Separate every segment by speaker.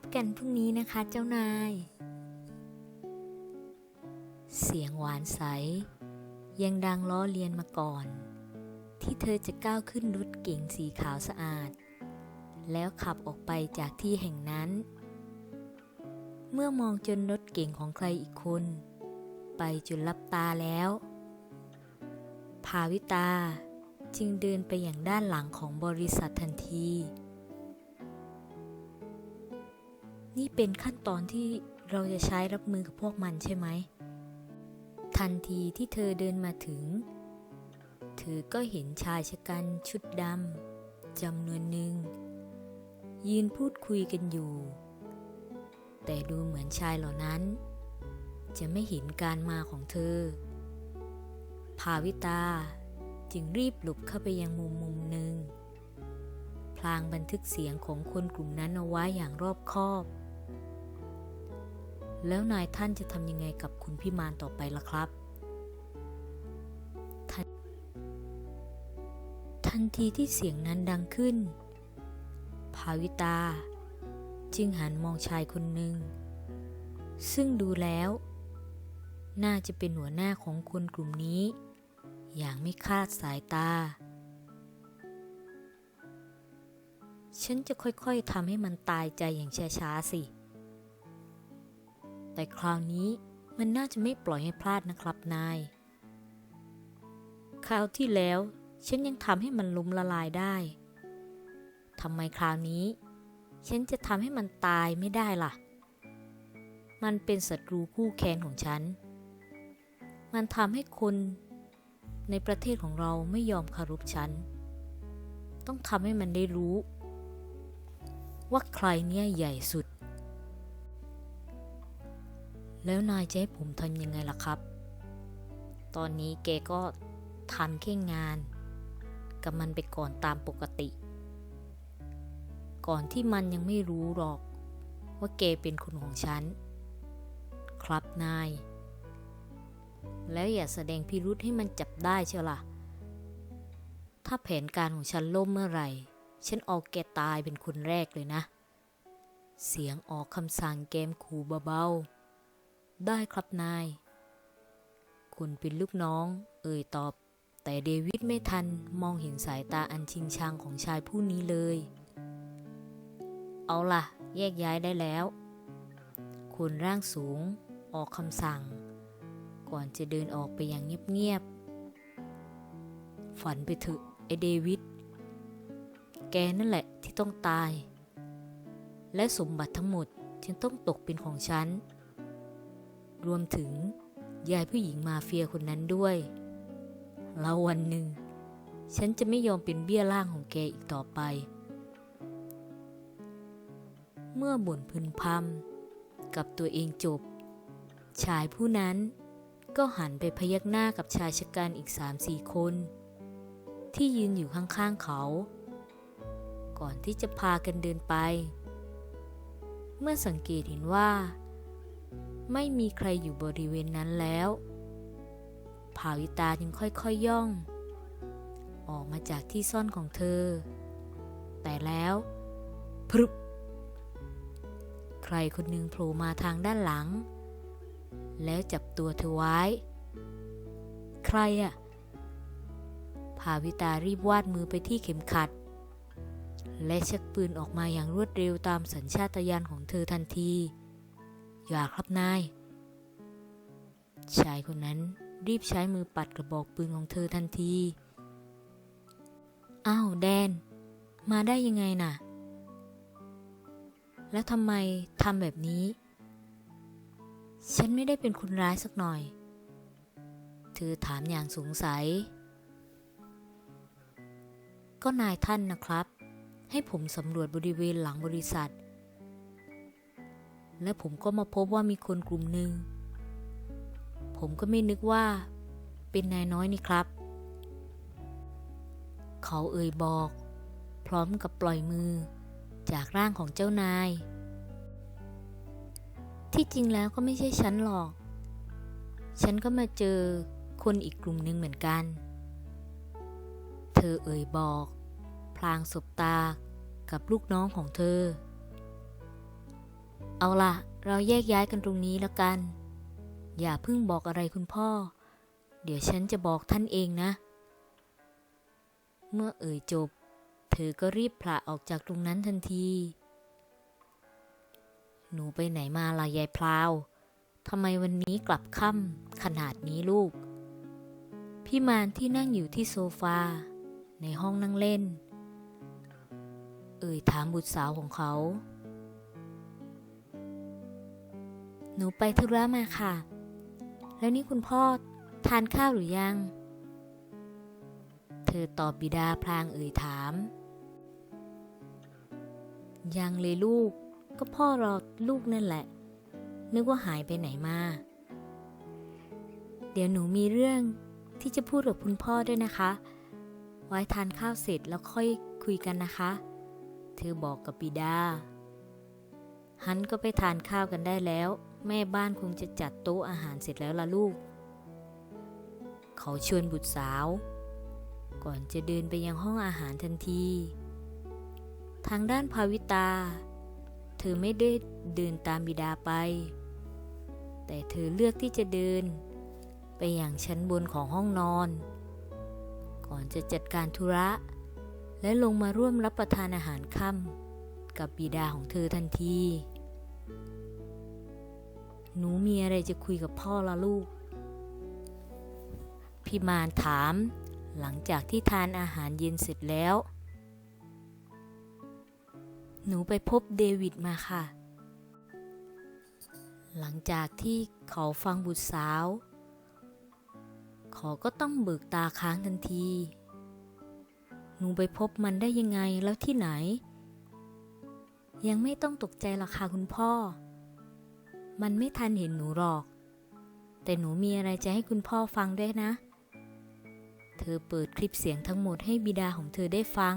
Speaker 1: บกันพรุ่งนี้นะคะเจ้านาย เสียงหวานใส ยังดังล้อเลียนมาก่อน ที่เธอจะก้าวขึ้นรถเก๋งสีขาวสะอาด แล้วขับออกไปจากที่แห่งนั้น เมื่อมองจนรถเก๋งของใครอีกคน ไปจนลับตาแล้ว ภาวิตาจึงเดินไปอย่างด้านหลังของบริษัททันที นี่เป็นขั้นตอนที่เราจะใช้รับมือกับพวกมันใช่ไหม ทันทีที่เธอเดินมาถึง เธอก็เห็นชายชะกันชุดดำจำนวนหนึ่ง ยืนพูดคุยกันอยู่ แต่ดูเหมือนชายเหล่านั้น จะไม่เห็นการมาของเธอ ภาวิตาจึงรีบหลบเข้าไปยังมุมมุมหนึ่งพลางบันทึกเสียงของคนกลุ่มนั้นเอาไว้อย่างรอบคอบ แล้วนายท่านจะทำยังไงกับคุณพิมานต่อไปล่ะครับทันทันทีที่เสียงนั้นดังขึ้น ภาวิตา จึงหันมองชายคนหนึ่ง ซึ่งดูแล้ว น่าจะเป็นหัวหน้าของคนกลุ่มนี้ อย่างไม่คาดสายตา ฉันจะค่อยๆทำให้มันตายใจอย่างช้าๆสิ แต่คราวนี้มันน่าจะไม่ปล่อยให้พลาดนะครับนาย คราวที่แล้ว ฉันยังทำให้มันล้มละลายได้ ทำไมคราวนี้ ฉันจะทำให้มันตายไม่ได้ล่ะ มันเป็นศัตรูคู่แค้นของฉัน มันทำให้คนในประเทศของเราไม่ยอมคารพฉัน ต้องทำให้มันได้รู้ ว่าใครเนี่ยใหญ่สุด แล้วนายจะให้ผมทำยังไงล่ะครับ ตอนนี้แกก็ทำแค่งานกับมันไปก่อนตามปกติ ก่อนที่มันยังไม่รู้หรอก ว่าแกเป็นคนของฉัน ครับนาย แล้วอย่าแสดงพิรุษให้มันจับได้เชียวล่ะ ถ้าแผนการของฉันล่มเมื่อไหร่ ฉันเอาแกตายเป็นคนแรกเลยนะ เสียงออกคำสั่งเกมขู่เบาๆ ได้ครับนาย คุณเป็นลูกน้อง เอ่ยตอบ แต่เดวิดไม่ทันมองเห็นสายตาอันชิงชังของชายผู้นี้เลย เอาล่ะ แยกย้ายได้แล้วคุณร่างสูง ออกคำสั่ง ก่อนจะเดินออกไปอย่างเงียบๆ ฝันไปเถอะไอเดวิด แกนั่นแหละที่ต้องตาย และสมบัติทั้งหมดจึงต้องตกเป็นของฉัน รวมถึงยายผู้หญิงมาเฟียคนนั้นด้วย แล้ววันหนึ่ง ฉันจะไม่ยอมเป็นเบี้ยล่างของแกอีกต่อไป เมื่อบ่นพึนพำกับตัวเองจบ ชายผู้นั้นก็หันไปพยักหน้ากับชายชะกันอีกสามสี่คน ที่ยืนอยู่ข้างๆเขา ก่อนที่จะพากันเดินไป เมื่อสังเกตเห็นว่า ไม่มีใครอยู่บริเวณนั้นแล้วภาวิตาจึงค่อยๆยย่อง ออกมาจากที่ซ่อนของเธอ แต่แล้วพรึบใครคนหนึ่งโผล่มาทางด้านหลัง แล้วจับตัวเธอไว้ ใครอะภาวิตารีบวาดมือไปที่เข็มขัด และชักปืนออกมาอย่างรวดเร็วตามสัญชาตญาณของเธอทันที อย่าครับนาย ชายคนนั้นรีบใช้มือปัดกระบอกปืนของเธอทันที อ้าวแดน มาได้ยังไงน่ะ แล้วทำไมทำแบบนี้ ฉันไม่ได้เป็นคนร้ายสักหน่อย เธอถามอย่างสงสัย ก็นายท่านนะครับ ให้ผมสำรวจบริเวณหลังบริษัท และผมก็มาพบว่ามีคนกลุ่มหนึ่ง ผมก็ไม่นึกว่า เป็นนายน้อยนี่ครับ เขาเอ่ยบอก พร้อมกับปล่อยมือจากร่างของเจ้านาย ที่จริงแล้วก็ไม่ใช่ฉันหรอก ฉันก็มาเจอคนอีกกลุ่มหนึ่งเหมือนกัน เธอเอ่ยบอก พลางสบตากับลูกน้องของเธอ เอาล่ะ เราแยกย้ายกันตรงนี้แล้วกัน อย่าเพิ่งบอกอะไรคุณพ่อ เดี๋ยวฉันจะบอกท่านเองนะ เมื่อเอ่ยจบ เธอก็รีบผละออกจากตรงนั้นทันที หนูไปไหนมาล่ะยายพลาวทำไมวันนี้กลับค่ำขนาดนี้ลูก พี่มานที่นั่งอยู่ที่โซฟา ในห้องนั่งเล่น เอ่ยถามบุตรสาวของเขา หนูไปธุระมาค่ะ แล้วนี่คุณพ่อทานข้าวหรือยัง เธอตอบบิดาพลางเอ่ยถาม ยังเลยลูก ก็พ่อรอลูกนั่นแหละ นึกว่าหายไปไหนมา เดี๋ยวหนูมีเรื่องที่จะพูดกับคุณพ่อด้วยนะคะ ไว้ทานข้าวเสร็จแล้วค่อยคุยกันนะคะ เธอบอกกับบิดา ฮันก็ไปทานข้าวกันได้แล้ว แม่บ้านคงจะจัดโต๊ะอาหารเสร็จแล้วล่ะลูก เขาชวนบุตรสาว ก่อนจะเดินไปยังห้องอาหารทันที ทางด้านภาวิตา เธอไม่ได้เดินตามบิดาไป แต่เธอเลือกที่จะเดิน ไปอย่างชั้นบนของห้องนอน ก่อนจะจัดการธุระ และลงมาร่วมรับประทานอาหารค่ำกับบิดาของเธอทันที หนูมีอะไรจะคุยกับพ่อละลูก พี่มานถาม หลังจากที่ทานอาหารเย็นเสร็จแล้ว หนูไปพบเดวิดมาค่ะ หลังจากที่เขาฟังบุตรสาว เขาก็ต้องเบิกตาค้างทันที หนูไปพบมันได้ยังไงแล้วที่ไหน ยังไม่ต้องตกใจหรอกค่ะคุณพ่อ มันไม่ทันเห็นหนูหรอก แต่หนูมีอะไรจะให้คุณพ่อฟังด้วยนะ เธอเปิดคลิปเสียงทั้งหมดให้บิดาของเธอได้ฟัง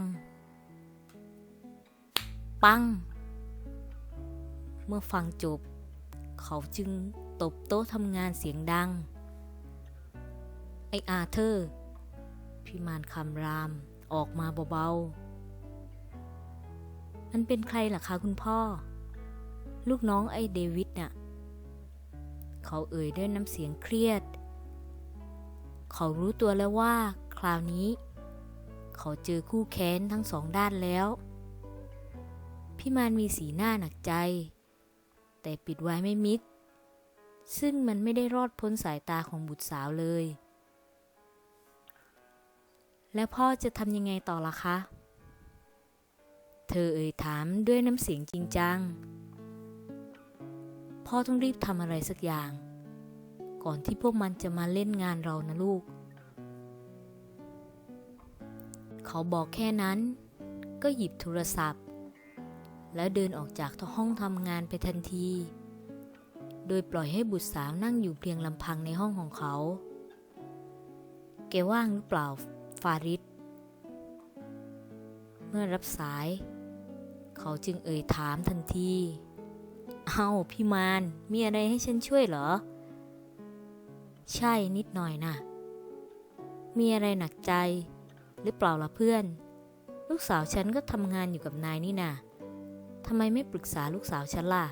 Speaker 1: ปัง เมื่อฟังจบ เขาจึงตบโต๊ะทำงานเสียงดัง ไออาเธอร์พิมานคำรามออกมาเบาๆ มันเป็นใครล่ะคะคุณพ่อ ลูกน้องไอเดวิดน่ะ เขาเอ่ยด้วยน้ำเสียงเครียด เขารู้ตัวแล้วว่า คราวนี้ เขาเจอคู่แค้นทั้งสองด้านแล้ว พี่มานมีสีหน้าหนักใจ แต่ปิดไว้ไม่มิด ซึ่งมันไม่ได้รอดพ้นสายตาของบุตรสาวเลย แล้วพ่อจะทำยังไงต่อล่ะคะ เธอเอ่ยถามด้วยน้ำเสียงจริงจัง พ่อต้องรีบทำอะไรสักอย่าง ก่อนที่พวกมันจะมาเล่นงานเรานะลูก เขาบอกแค่นั้น ก็หยิบโทรศัพท์ แล้วเดินออกจากห้องทำงานไปทันที โดยปล่อยให้บุตรสาวนั่งอยู่เพียงลำพังในห้องของเขา แกว่างหรือเปล่า ฟาริดเมื่อรับสาย เขาจึงเอ่ยถามทันที เอาพี่มาน มีอะไรให้ฉันช่วยเหรอ ใช่นิดหน่อยนะ่ะ มีอะไรหนักใจ หรือเปล่าล่ะเพื่อน ลูกสาวฉันก็ทำงานอยู่กับนายนี่นาทำไมไม่ปรึกษาลูกสาวฉันล่ะ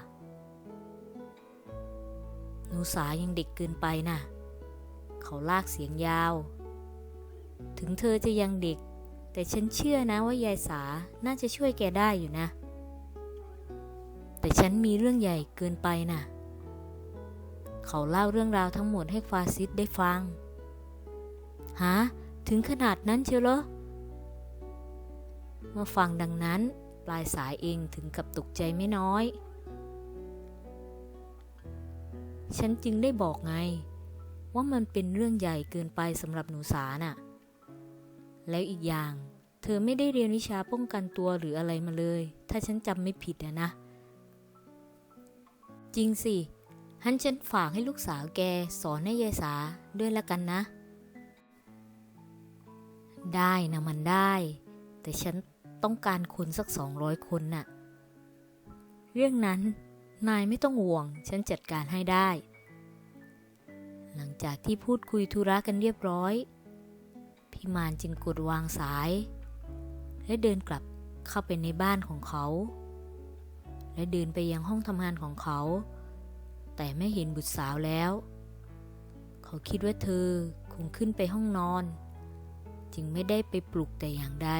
Speaker 1: หนูสายังเด็กเกินไปนะ่ะ เขาลากเสียงยาว ถึงเธอจะยังเด็ก แต่ฉันเชื่อนะว่ายายสาน่าจะช่วยแกได้อยู่นะ แต่ฉันมีเรื่องใหญ่เกินไปนะ่ะ เขาเล่าเรื่องราวทั้งหมดให้ฟาซิสได้ฟัง ฮะ ถึงขนาดนั้นเชียวเหรอ เมื่อฟังดังนั้น ปลายสายเองถึงกับตกใจไม่น้อย ฉันจึงได้บอกไง ว่ามันเป็นเรื่องใหญ่เกินไปสำหรับหนูสาน่ะ แล้วอีกอย่าง เธอไม่ได้เรียนวิชาป้องกันตัวหรืออะไรมาเลย ถ้าฉันจำไม่ผิดอะนะ จริงสิฮันฉันฝากให้ลูกสาวแกสอนให้ยายสาด้วยละกันนะ ได้นะมันได้ แต่ฉันต้องการคนสักสองร้อยคนน่ะ เรื่องนั้นนายไม่ต้องห่วง ฉันจัดการให้ได้ หลังจากที่พูดคุยธุระกันเรียบร้อย พี่มานจึงกดวางสาย และเดินกลับเข้าไปในบ้านของเขา และเดินไปยังห้องทำงานของเขา แต่ไม่เห็นบุตรสาวแล้ว เขาคิดว่าเธอคงขึ้นไปห้องนอน จึงไม่ได้ไปปลุกแต่อย่างใด